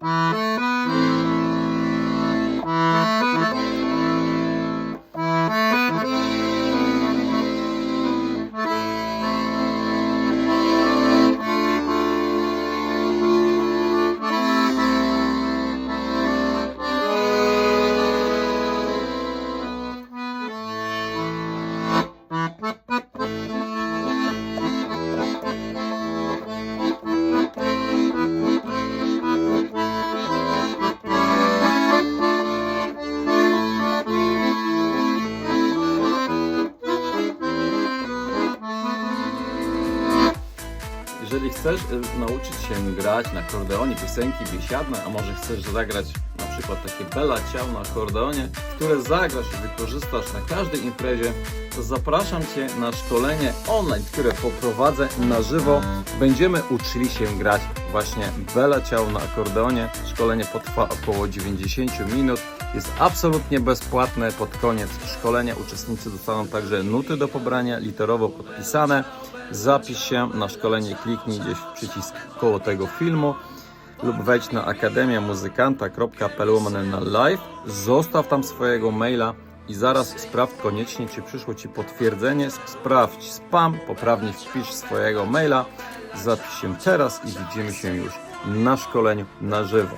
Bye. Jeżeli chcesz y, nauczyć się grać na akordeonie piosenki biesiadne, a może chcesz zagrać na przykład takie Bella Ciao na akordeonie, które zagrasz i wykorzystasz na każdej imprezie, to zapraszam Cię na szkolenie online, które poprowadzę na żywo. Będziemy uczyli się grać właśnie Bella Ciao na akordeonie. Szkolenie potrwa około 90 minut. Jest absolutnie bezpłatne. Pod koniec szkolenia uczestnicy dostaną także nuty do pobrania, literowo podpisane. Zapisz się na szkolenie, kliknij gdzieś w przycisk koło tego filmu lub wejdź na akademiamuzykanta.pl na live, zostaw tam swojego maila i zaraz sprawdź koniecznie, czy przyszło Ci potwierdzenie. Sprawdź spam, poprawnie wpisz swojego maila, zapisz się teraz i widzimy się już na szkoleniu na żywo.